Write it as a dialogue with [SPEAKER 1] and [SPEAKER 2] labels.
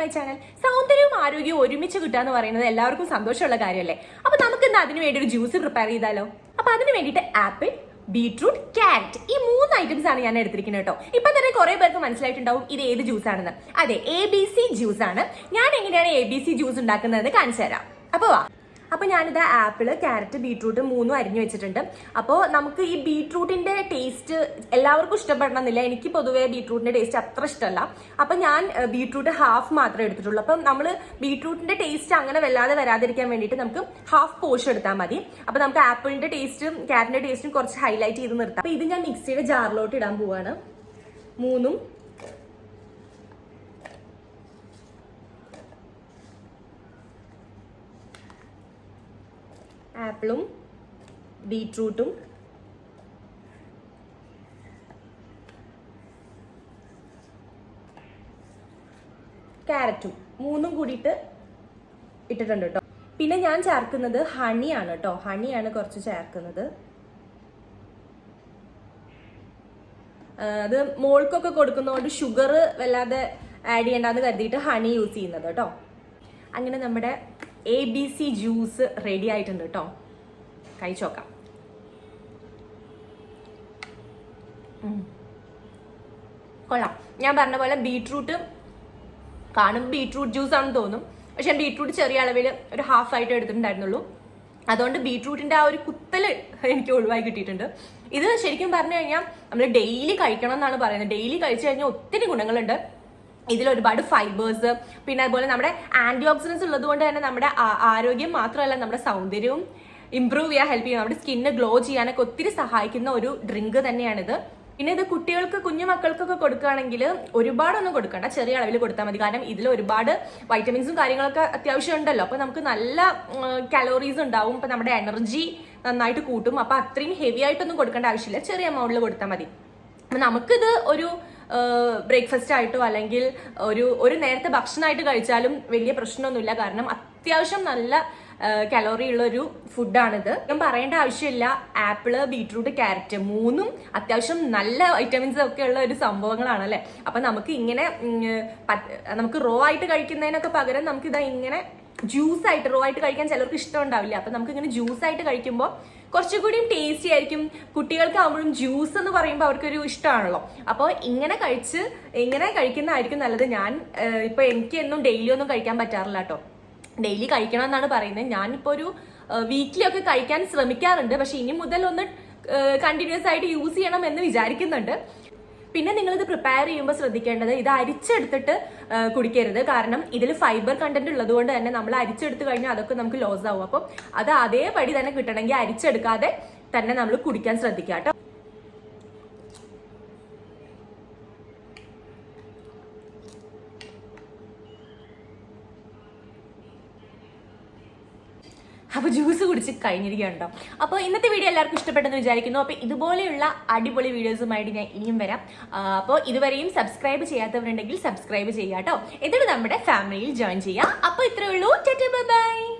[SPEAKER 1] My channel. സൗന്ദര്യവും ആരോഗ്യവും ഒരുമിച്ച് കിട്ടുക എന്ന് പറയുന്നത് എല്ലാവർക്കും സന്തോഷമുള്ള കാര്യമല്ലേ? അപ്പൊ നമുക്ക് എന്താ അതിന് വേണ്ടി ഒരു ജ്യൂസ് പ്രിപ്പയർ ചെയ്താലോ? അപ്പൊ അതിന് വേണ്ടിയിട്ട് ആപ്പിൾ ബീട്രൂട്ട് ക്യാരറ്റ് ഈ മൂന്ന് ഐറ്റംസ് ആണ് ഞാൻ എടുത്തിരിക്കുന്നത് കേട്ടോ. ഇപ്പൊ തന്നെ കുറെ പേർക്ക് മനസ്സിലായിട്ടുണ്ടാവും ഇത് ഏത് ജ്യൂസ് ആണെന്ന്. അതെ എ ബി സി ജ്യൂസ് ആണ്. ഞാൻ എങ്ങനെയാണ് എ ബി സി ജ്യൂസ് ഉണ്ടാക്കുന്നതെന്ന് കാണിച്ചു തരാം. അപ്പൊ വാ. അപ്പൊ ഞാനിത് ആപ്പിൾ ക്യാരറ്റ് ബീട്രൂട്ട് മൂന്നും അരിഞ്ഞു വെച്ചിട്ടുണ്ട്. അപ്പോൾ നമുക്ക് ഈ ബീട്രൂട്ടിന്റെ ടേസ്റ്റ് എല്ലാവർക്കും ഇഷ്ടപ്പെടണമെന്നില്ല. എനിക്ക് പൊതുവേ ബീട്രൂട്ടിന്റെ ടേസ്റ്റ് അത്ര ഇഷ്ടമല്ല. അപ്പൊ ഞാൻ ബീട്രൂട്ട് ഹാഫ് മാത്രമേ എടുത്തിട്ടുള്ളൂ. അപ്പം നമ്മൾ ബീട്രൂട്ടിന്റെ ടേസ്റ്റ് അങ്ങനെ വല്ലാതെ വരാതിരിക്കാൻ വേണ്ടിയിട്ട് നമുക്ക് ഹാഫ് പോർഷൻ എടുത്താൽ മതി. അപ്പൊ നമുക്ക് ആപ്പിളിന്റെ ടേസ്റ്റും ക്യാരറ്റിന്റെ ടേസ്റ്റും കുറച്ച് ഹൈലൈറ്റ് ചെയ്ത് നിർത്താം. അപ്പോൾ ഇത് ഞാൻ മിക്സിയുടെ ജാറിലോട്ട് ഇടാൻ പോവാണ്. മൂന്നും ആപ്പിളും ബീട്രൂട്ടും. ക്യാരറ്റും മൂന്നും കൂടിയിട്ട് ഇട്ടിട്ടുണ്ട് കേട്ടോ പിന്നെ ഞാൻ ചേർക്കുന്നത് ഹണിയാണ് കേട്ടോ ഹണിയാണ് കുറച്ച് ചേർക്കുന്നത്. അത് മോൾക്കൊക്കെ കൊടുക്കുന്നതുകൊണ്ട് ഷുഗർ വല്ലാതെ ആഡ് ചെയ്യേണ്ടെന്ന് കരുതിയിട്ട് ഹണി യൂസ് ചെയ്യുന്നത് കേട്ടോ അങ്ങനെ നമ്മുടെ A B C juice ready ആയിട്ടുണ്ട് കേട്ടോ കഴിച്ചു നോക്കാം. ഉം. കൊള്ളാം. ഞാൻ പറഞ്ഞ പോലെ ബീട്രൂട്ട് കാണും. ബീട്രൂട്ട് ജ്യൂസ് ആണെന്ന് തോന്നും. പക്ഷെ ബീട്രൂട്ട് ചെറിയ അളവിൽ ഒരു ഹാഫ് ആയിട്ട് എടുത്തിട്ടുണ്ടായിരുന്നുള്ളൂ. അതുകൊണ്ട് ബീട്രൂട്ടിന്റെ ആ ഒരു കുത്തൽ എനിക്ക് ഒഴിവായി കിട്ടിയിട്ടുണ്ട്. ഇത് ശരിക്കും പറഞ്ഞു കഴിഞ്ഞാൽ നമ്മൾ ഡെയിലി കഴിക്കണം എന്നാണ് പറയുന്നത്. ഡെയിലി കഴിച്ചു കഴിഞ്ഞാൽ ഒത്തിരി ഗുണങ്ങളുണ്ട്. ഇതിൽ ഒരുപാട് ഫൈബേഴ്സ് പിന്നെ അതുപോലെ നമ്മുടെ ആന്റി ഓക്സിഡൻസ് ഉള്ളത് കൊണ്ട് തന്നെ നമ്മുടെ ആരോഗ്യം മാത്രമല്ല നമ്മുടെ സൗന്ദര്യവും ഇമ്പ്രൂവ് ചെയ്യാൻ ഹെൽപ്പ് ചെയ്യും നമ്മുടെ സ്കിന്ന് ഗ്ലോ ചെയ്യാനൊക്കെ ഒത്തിരി സഹായിക്കുന്ന ഒരു ഡ്രിങ്ക് തന്നെയാണിത്. പിന്നെ ഇത് കുട്ടികൾക്ക് കുഞ്ഞു മക്കൾക്കൊക്കെ കൊടുക്കുകയാണെങ്കിൽ ഒരുപാടൊന്നും കൊടുക്കണ്ട. ചെറിയ അളവിൽ കൊടുത്താൽ മതി. കാരണം ഇതിൽ ഒരുപാട് വൈറ്റമിൻസും കാര്യങ്ങളൊക്കെ അത്യാവശ്യം ഉണ്ടല്ലോ. അപ്പൊ നമുക്ക് നല്ല കലോറീസ് ഉണ്ടാവും. ഇപ്പം നമ്മുടെ എനർജി നന്നായിട്ട് കൂട്ടും. അപ്പോൾ അത്രയും ഹെവി ആയിട്ടൊന്നും കൊടുക്കേണ്ട ആവശ്യമില്ല. ചെറിയ എമൗണ്ടിൽ കൊടുത്താൽ മതി. നമുക്കിത് ഒരു ബ്രേക്ക്ഫാസ്റ്റ് ആയിട്ടോ അല്ലെങ്കിൽ ഒരു ഒരു നേരത്തെ ഭക്ഷണമായിട്ട് കഴിച്ചാലും വലിയ പ്രശ്നമൊന്നുമില്ല. കാരണം അത്യാവശ്യം നല്ല കലോറി ഉള്ള ഒരു ഫുഡാണിത്. ഞാൻ പറയേണ്ട ആവശ്യമില്ല. ആപ്പിൾ ബീട്രൂട്ട് ക്യാരറ്റ് മൂന്നും അത്യാവശ്യം നല്ല വൈറ്റമിൻസ് ഒക്കെ ഉള്ള ഒരു സംഭവങ്ങളാണ് അല്ലേ അപ്പൊ നമുക്ക് ഇങ്ങനെ നമുക്ക് റോ ആയിട്ട് കഴിക്കുന്നതിനൊക്കെ പകരം നമുക്കിത് ഇങ്ങനെ ജ്യൂസ് ആയിട്ട് റോ ആയിട്ട് കഴിക്കാൻ ചിലർക്ക് ഇഷ്ടം ഉണ്ടാവില്ല. അപ്പൊ നമുക്ക് ഇങ്ങനെ ജ്യൂസ് ആയിട്ട് കഴിക്കുമ്പോൾ കുറച്ചുകൂടിയും ടേസ്റ്റി ആയിരിക്കും. കുട്ടികൾക്കാവുമ്പോഴും ജ്യൂസ് എന്ന് പറയുമ്പോൾ അവർക്കൊരു ഇഷ്ടമാണല്ലോ അപ്പോൾ ഇങ്ങനെ കഴിച്ച് ഇങ്ങനെ കഴിക്കുന്നതായിരിക്കും നല്ലത്. ഞാൻ ഇപ്പോൾ ഇപ്പൊ എനിക്ക് എന്നും ഡെയിലി ഒന്നും കഴിക്കാൻ പറ്റാറില്ല കേട്ടോ ഡെയിലി കഴിക്കണം എന്നാണ് പറയുന്നത്. ഞാനിപ്പോൾ ഒരു വീക്കിലി ഒക്കെ കഴിക്കാൻ ശ്രമിക്കാറുണ്ട്. പക്ഷെ ഇനി മുതൽ ഒന്ന് കണ്ടിന്യൂസ് ആയിട്ട് യൂസ് ചെയ്യണം എന്ന് വിചാരിക്കുന്നുണ്ട്. പിന്നെ നിങ്ങൾ ഇത് പ്രിപ്പയർ ചെയ്യുമ്പോൾ ശ്രദ്ധിക്കേണ്ടത് ഇത് അരിച്ചെടുത്തിട്ട് കുടിക്കരുത്. കാരണം ഇതിൽ ഫൈബർ കണ്ടന്റ് ഉള്ളത് കൊണ്ട് തന്നെ നമ്മൾ അരിച്ചെടുത്ത് കഴിഞ്ഞാൽ അതൊക്കെ നമുക്ക് ലോസ് ആവും. അപ്പം അത് അതേപടി തന്നെ കിട്ടണമെങ്കിൽ അരിച്ചെടുക്കാതെ തന്നെ നമ്മൾ കുടിക്കാൻ ശ്രദ്ധിക്കുക അപ്പൊ ജ്യൂസ് കുടിച്ച് കഴിഞ്ഞിരിക്കുകയുണ്ടോ അപ്പോൾ ഇന്നത്തെ വീഡിയോ എല്ലാവർക്കും ഇഷ്ടപ്പെട്ടെന്ന് വിചാരിക്കുന്നു. അപ്പോൾ ഇതുപോലെയുള്ള അടിപൊളി വീഡിയോസുമായിട്ട് ഞാൻ ഇനിയും വരാം. അപ്പോൾ ഇതുവരെയും സബ്സ്ക്രൈബ് ചെയ്യാത്തവരുണ്ടെങ്കിൽ സബ്സ്ക്രൈബ് ചെയ്യാട്ടോ. എന്നിട്ട് നമ്മുടെ ഫാമിലിയിൽ ജോയിൻ ചെയ്യാം. അപ്പോൾ ഇത്രയേ ഉള്ളൂ. ബൈ.